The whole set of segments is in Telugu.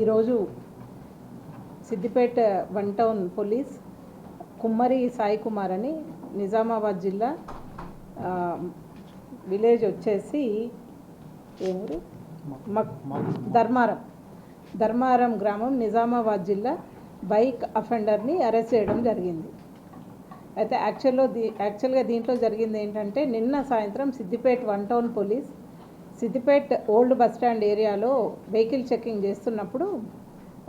ఈరోజు సిద్దిపేట వన్ టౌన్ పోలీస్ కుమ్మరి సాయి కుమార్ అని నిజామాబాద్ జిల్లా విలేజ్ వచ్చేసి ఏమూరు ధర్మారం. ధర్మారం గ్రామం నిజామాబాద్ జిల్లా. బైక్ అఫెండర్ని అరెస్ట్ చేయడం జరిగింది. అయితే యాక్చువల్లో దీ యాక్చువల్గా దీంట్లో జరిగింది ఏంటంటే నిన్న సాయంత్రం Siddipet one town police Siddipet old bus stand ఏరియాలో వెహికల్ చెకింగ్ చేస్తున్నప్పుడు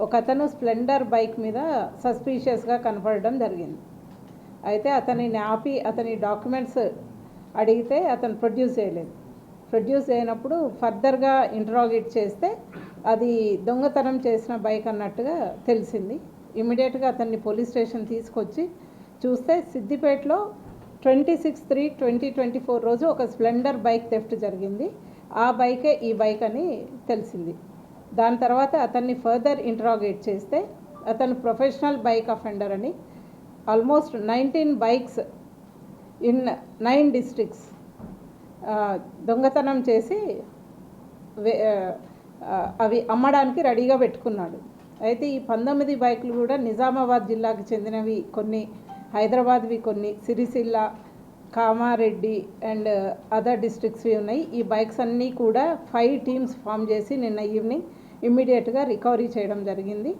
ఒక అతను స్ప్లెండర్ బైక్ మీద సస్పీషియస్గా కనపడడం జరిగింది. అయితే అతనిని ఆపి అతని డాక్యుమెంట్స్ అడిగితే అతను ప్రొడ్యూస్ చేయలేదు. ప్రొడ్యూస్ చేయనప్పుడు ఫర్దర్గా ఇంటరాగేట్ చేస్తే అది దొంగతనం చేసిన బైక్ అన్నట్టుగా తెలిసింది. ఇమీడియట్గా అతన్ని పోలీస్ స్టేషన్ తీసుకొచ్చి చూస్తే సిద్దిపేటలో twenty six three twenty twenty four రోజు ఒక స్ప్లెండర్ బైక్ థెఫ్ట్ జరిగింది. ఆ బైకే ఈ బైక్ అని తెలిసింది. దాని తర్వాత అతన్ని ఫర్దర్ ఇంట్రాగేట్ చేస్తే అతను ప్రొఫెషనల్ బైక్ అఫెండర్ అని almost nineteen bikes in nine districts దొంగతనం చేసి వే- అవి అమ్మడానికి రెడీగా పెట్టుకున్నాడు. అయితే ఈ పంతొమ్మిది బైకులు కూడా నిజామాబాద్ జిల్లాకు చెందినవి కొన్ని హైదరాబాద్వి కొన్ని సిరిసిల్ల కామారెడ్డి అండ్ అదర్ డిస్ట్రిక్ట్స్వి ఉన్నాయి. ఈ బైక్స్ అన్నీ కూడా ఫైవ్ టీమ్స్ ఫామ్ చేసి నిన్న ఈవినింగ్ ఇమ్మీడియట్గా రికవరీ చేయడం జరిగింది.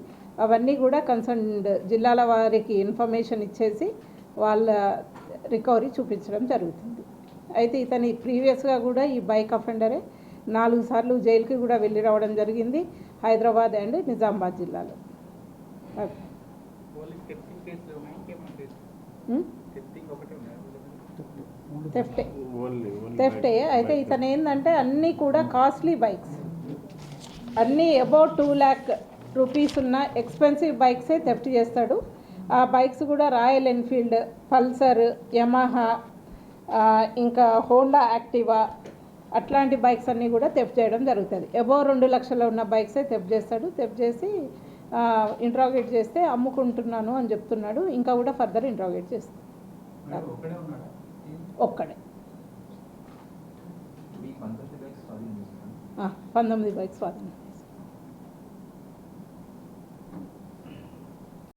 అవన్నీ కూడా కన్సర్న్డ్ జిల్లాల వారికి ఇన్ఫర్మేషన్ ఇచ్చేసి వాళ్ళ రికవరీ చూపించడం జరుగుతుంది. అయితే ఇతని ప్రీవియస్గా కూడా ఈ బైక్ అఫెండరే నాలుగు సార్లు జైలుకి కూడా వెళ్ళి రావడం జరిగింది హైదరాబాద్ అండ్ నిజామాబాద్ జిల్లాలో. పోలీస్ థెఫ్టే థెఫ్టే అయితే ఇతను ఏంటంటే అన్నీ కూడా కాస్ట్లీ బైక్స్ అన్నీ అబౌట్ టూ ల్యాక్ రూపీస్ ఉన్న ఎక్స్పెన్సివ్ బైక్సే థెఫ్ట్ చేస్తాడు. ఆ బైక్స్ కూడా రాయల్ ఎన్ఫీల్డ్ పల్సర్ యమహా ఇంకా హోండా యాక్టివా అట్లాంటి బైక్స్ అన్నీ కూడా థెఫ్ట్ చేయడం జరుగుతుంది. అబౌవ్ రెండు లక్షలు ఉన్న బైక్సే థెఫ్ట్ చేస్తాడు. థెఫ్ట్ చేసి ఇంట్రాగేట్ చేస్తే అమ్ముకుంటున్నాను అని చెప్తున్నాడు. ఇంకా కూడా ఫర్దర్ ఇంట్రాగేట్ చేస్తాడు. ఒక్కడే. పంతొమ్మిది బైక్స్ స్వాధీనం.